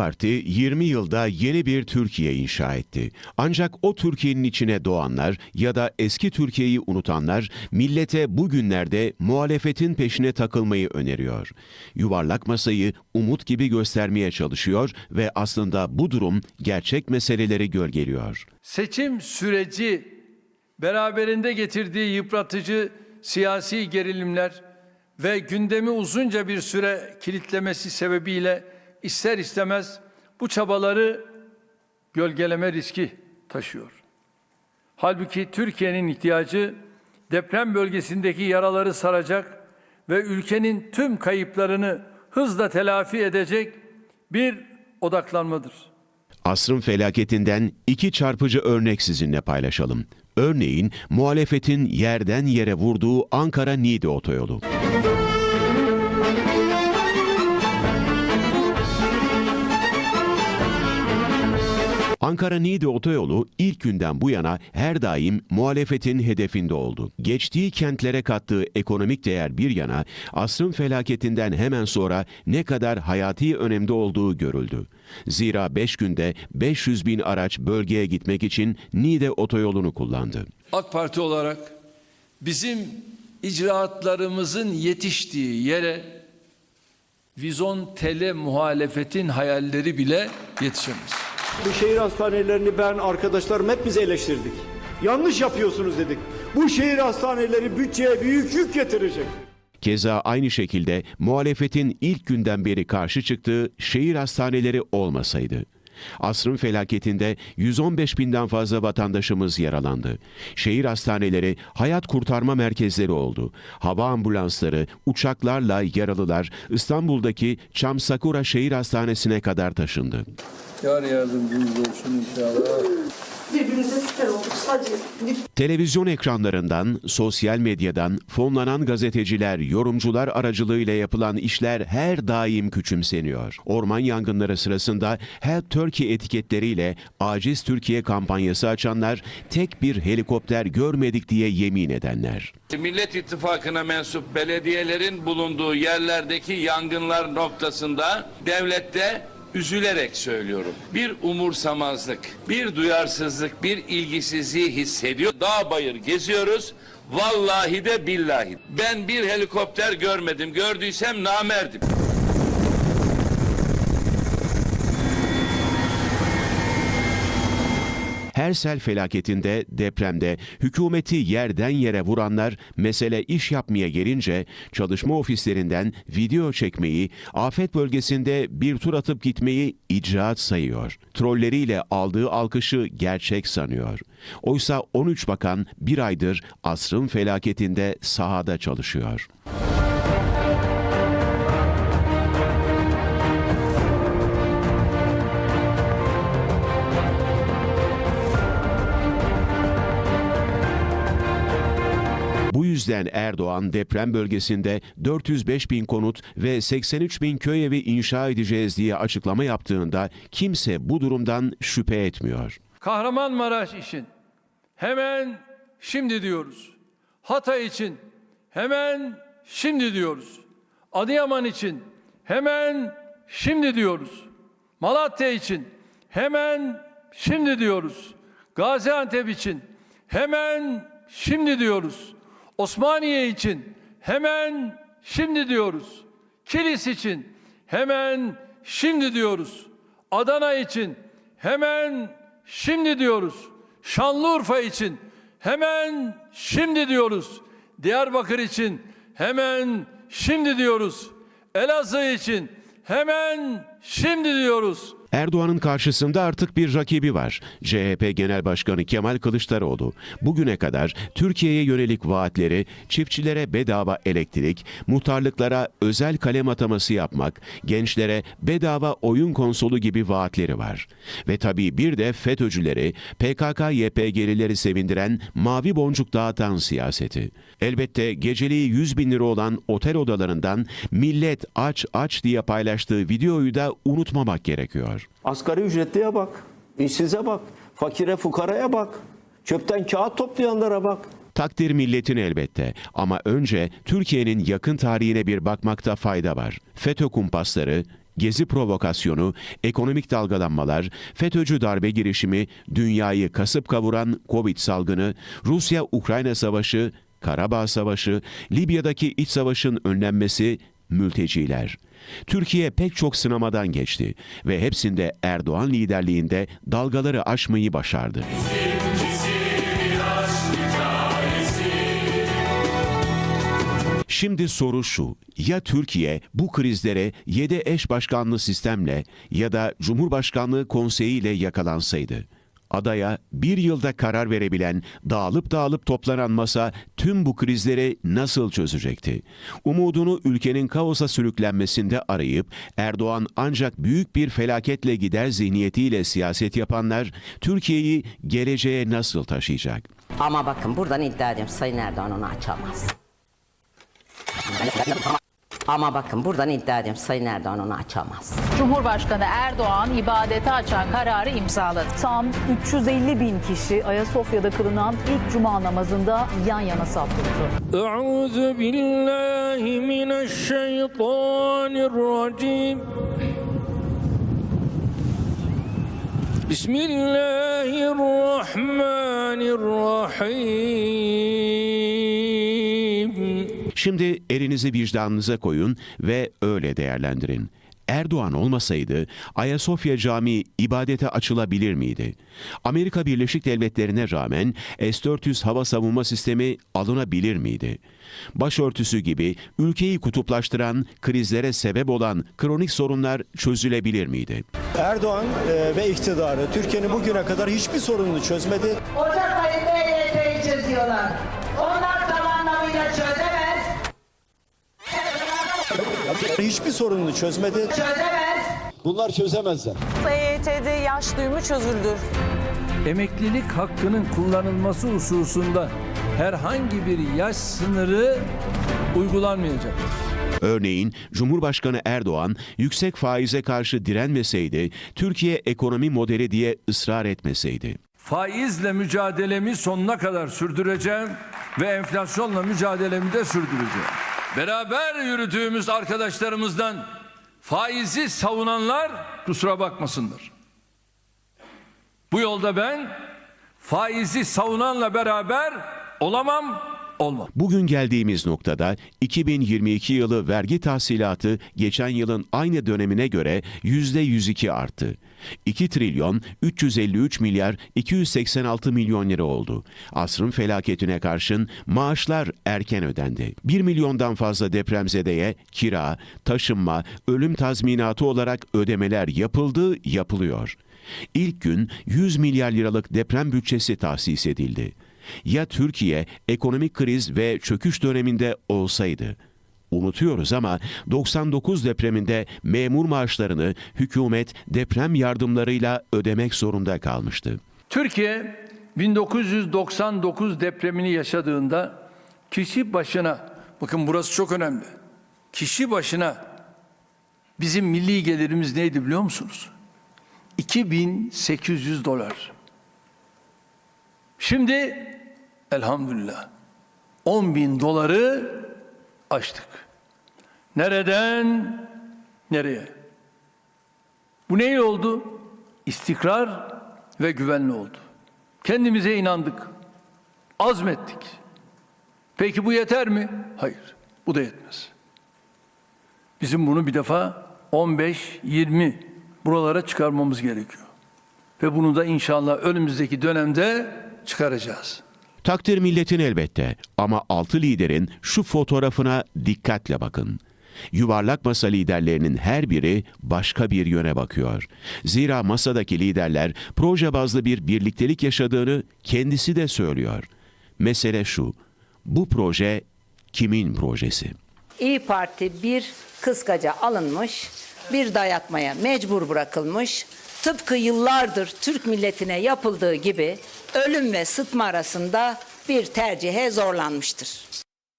Parti 20 yılda yeni bir Türkiye inşa etti. Ancak o Türkiye'nin içine doğanlar ya da eski Türkiye'yi unutanlar millete bugünlerde muhalefetin peşine takılmayı öneriyor. Yuvarlak masayı umut gibi göstermeye çalışıyor ve aslında bu durum gerçek meseleleri gölgeliyor. Seçim süreci beraberinde getirdiği yıpratıcı siyasi gerilimler ve gündemi uzunca bir süre kilitlemesi sebebiyle ister istemez bu çabaları gölgeleme riski taşıyor. Halbuki Türkiye'nin ihtiyacı deprem bölgesindeki yaraları saracak ve ülkenin tüm kayıplarını hızla telafi edecek bir odaklanmadır. Asrın felaketinden iki çarpıcı örnek sizinle paylaşalım. Örneğin muhalefetin yerden yere vurduğu Ankara-Niğde otoyolu. Ankara-Niğde otoyolu ilk günden bu yana her daim muhalefetin hedefinde oldu. Geçtiği kentlere kattığı ekonomik değer bir yana asrın felaketinden hemen sonra ne kadar hayati önemde olduğu görüldü. Zira 5 günde 500 bin araç bölgeye gitmek için Niğde otoyolunu kullandı. AK Parti olarak bizim icraatlarımızın yetiştiği yere vizon tele muhalefetin hayalleri bile yetişemez. Bu şehir hastanelerini ben arkadaşlarım hep biz eleştirdik. Yanlış yapıyorsunuz dedik. Bu şehir hastaneleri bütçeye büyük yük getirecek. Keza aynı şekilde muhalefetin ilk günden beri karşı çıktığı şehir hastaneleri olmasaydı. Asrın felaketinde 115 binden fazla vatandaşımız yaralandı. Şehir hastaneleri hayat kurtarma merkezleri oldu. Hava ambulansları, uçaklarla yaralılar İstanbul'daki Çam Sakura Şehir Hastanesi'ne kadar taşındı. Yar yardımcımız olsun inşallah. Birbirimize siper olduk. Sadece bir Televizyon ekranlarından, sosyal medyadan fonlanan gazeteciler, yorumcular aracılığıyla yapılan işler her daim küçümseniyor. Orman yangınları sırasında Help Turkey etiketleriyle aciz Türkiye kampanyası açanlar, tek bir helikopter görmedik diye yemin edenler. Millet İttifakı'na mensup belediyelerin bulunduğu yerlerdeki yangınlar noktasında devlette üzülerek söylüyorum. Bir umursamazlık, bir duyarsızlık, bir ilgisizliği hissediyor. Dağ bayır geziyoruz. Vallahi de billahi. Ben bir helikopter görmedim. Gördüysem namerdim. Her sel felaketinde, depremde hükümeti yerden yere vuranlar mesele iş yapmaya gelince çalışma ofislerinden video çekmeyi, afet bölgesinde bir tur atıp gitmeyi icraat sayıyor. Trolleriyle aldığı alkışı gerçek sanıyor. Oysa 13 bakan bir aydır asrın felaketinde sahada çalışıyor. Yüzden Erdoğan deprem bölgesinde 405 bin konut ve 83 bin köy evi inşa edeceğiz diye açıklama yaptığında kimse bu durumdan şüphe etmiyor. Kahramanmaraş için hemen şimdi diyoruz. Hatay için hemen şimdi diyoruz. Adıyaman için hemen şimdi diyoruz. Malatya için hemen şimdi diyoruz. Gaziantep için hemen şimdi diyoruz. Osmaniye için hemen şimdi diyoruz. Kilis için hemen şimdi diyoruz. Adana için hemen şimdi diyoruz. Şanlıurfa için hemen şimdi diyoruz. Diyarbakır için hemen şimdi diyoruz. Elazığ için hemen şimdi diyoruz. Erdoğan'ın karşısında artık bir rakibi var. CHP Genel Başkanı Kemal Kılıçdaroğlu. Bugüne kadar Türkiye'ye yönelik vaatleri çiftçilere bedava elektrik, muhtarlıklara özel kalem ataması yapmak, gençlere bedava oyun konsolu gibi vaatleri var. Ve tabii bir de FETÖ'cüleri, PKK-YPG'lileri sevindiren mavi boncuk dağıtan siyaseti. Elbette geceliği 100 bin lira olan otel odalarından millet aç aç diye paylaştığı videoyu da unutmamak gerekiyor. Asgari ücretliye bak, işsize bak, fakire fukaraya bak, çöpten kağıt toplayanlara bak. Takdir milletin elbette ama önce Türkiye'nin yakın tarihine bir bakmakta fayda var. FETÖ kumpasları, gezi provokasyonu, ekonomik dalgalanmalar, FETÖ'cü darbe girişimi, dünyayı kasıp kavuran Covid salgını, Rusya-Ukrayna savaşı, Karabağ Savaşı, Libya'daki iç savaşın önlenmesi, mülteciler. Türkiye pek çok sınamadan geçti ve hepsinde Erdoğan liderliğinde dalgaları aşmayı başardı. Şimdi soru şu, ya Türkiye bu krizlere 7 eş başkanlı sistemle ya da Cumhurbaşkanlığı konseyiyle yakalansaydı? Adaya bir yılda karar verebilen, dağılıp dağılıp toplanan masa tüm bu krizleri nasıl çözecekti? Umudunu ülkenin kaosa sürüklenmesinde arayıp Erdoğan ancak büyük bir felaketle gider zihniyetiyle siyaset yapanlar Türkiye'yi geleceğe nasıl taşıyacak? Ama bakın buradan iddia ediyorum Sayın Erdoğan onu açamaz. Ama bakın buradan iddia ediyorum Sayın Erdoğan onu açamaz. Cumhurbaşkanı Erdoğan ibadete açan kararı imzaladı. Tam 350 bin kişi Ayasofya'da kılınan ilk cuma namazında yan yana saf tuttu. Euzu billahi mineşşeytanirracim. Bismillahirrahmanirrahim. Şimdi elinizi vicdanınıza koyun ve öyle değerlendirin. Erdoğan olmasaydı Ayasofya Camii ibadete açılabilir miydi? Amerika Birleşik Devletleri'ne rağmen S-400 hava savunma sistemi alınabilir miydi? Başörtüsü gibi ülkeyi kutuplaştıran, krizlere sebep olan kronik sorunlar çözülebilir miydi? Erdoğan e, ve iktidarı Türkiye'nin bugüne kadar hiçbir sorununu çözmedi. Ocak ayında EYT'yi çözüyorlar. Onlar tam anlamıyla çözemez. Hiçbir sorununu çözmedi. Çözemez. Bunlar çözemezler. EYT'de yaş duyumu çözüldü. Emeklilik hakkının kullanılması hususunda herhangi bir yaş sınırı uygulanmayacaktır. Örneğin Cumhurbaşkanı Erdoğan yüksek faize karşı direnmeseydi, Türkiye ekonomi modeli diye ısrar etmeseydi. Faizle mücadelemi sonuna kadar sürdüreceğim ve enflasyonla mücadelemi de sürdüreceğim. Beraber yürüdüğümüz arkadaşlarımızdan faizi savunanlar kusura bakmasınlar. Bu yolda ben faizi savunanla beraber olamam, olmam. Bugün geldiğimiz noktada 2022 yılı vergi tahsilatı geçen yılın aynı dönemine göre %102 arttı. 2 trilyon 353 milyar 286 milyon lira oldu. Asrın felaketine karşın maaşlar erken ödendi. 1 milyondan fazla depremzedeye kira, taşınma, ölüm tazminatı olarak ödemeler yapıldı, yapılıyor. İlk gün 100 milyar liralık deprem bütçesi tahsis edildi. Ya Türkiye ekonomik kriz ve çöküş döneminde olsaydı? Unutuyoruz ama 99 depreminde memur maaşlarını hükümet deprem yardımlarıyla ödemek zorunda kalmıştı. Türkiye 1999 depremini yaşadığında kişi başına bakın burası çok önemli. Kişi başına bizim milli gelirimiz neydi biliyor musunuz? 2800 dolar. Şimdi elhamdülillah 10 bin doları aştık. Nereden nereye? Bu neyle oldu? İstikrar ve güvenli oldu. Kendimize inandık. Azmettik. Peki bu yeter mi? Hayır. Bu da yetmez. Bizim bunu bir defa 15-20 buralara çıkarmamız gerekiyor. Ve bunu da inşallah önümüzdeki dönemde çıkaracağız. Takdir milletin elbette ama altı liderin şu fotoğrafına dikkatle bakın. Yuvarlak masa liderlerinin her biri başka bir yöne bakıyor. Zira masadaki liderler proje bazlı bir birliktelik yaşadığını kendisi de söylüyor. Mesele şu, bu proje kimin projesi? İyi Parti bir kıskaca alınmış, bir dayatmaya mecbur bırakılmış, tıpkı yıllardır Türk milletine yapıldığı gibi ölüm ve sıtma arasında bir tercihe zorlanmıştır.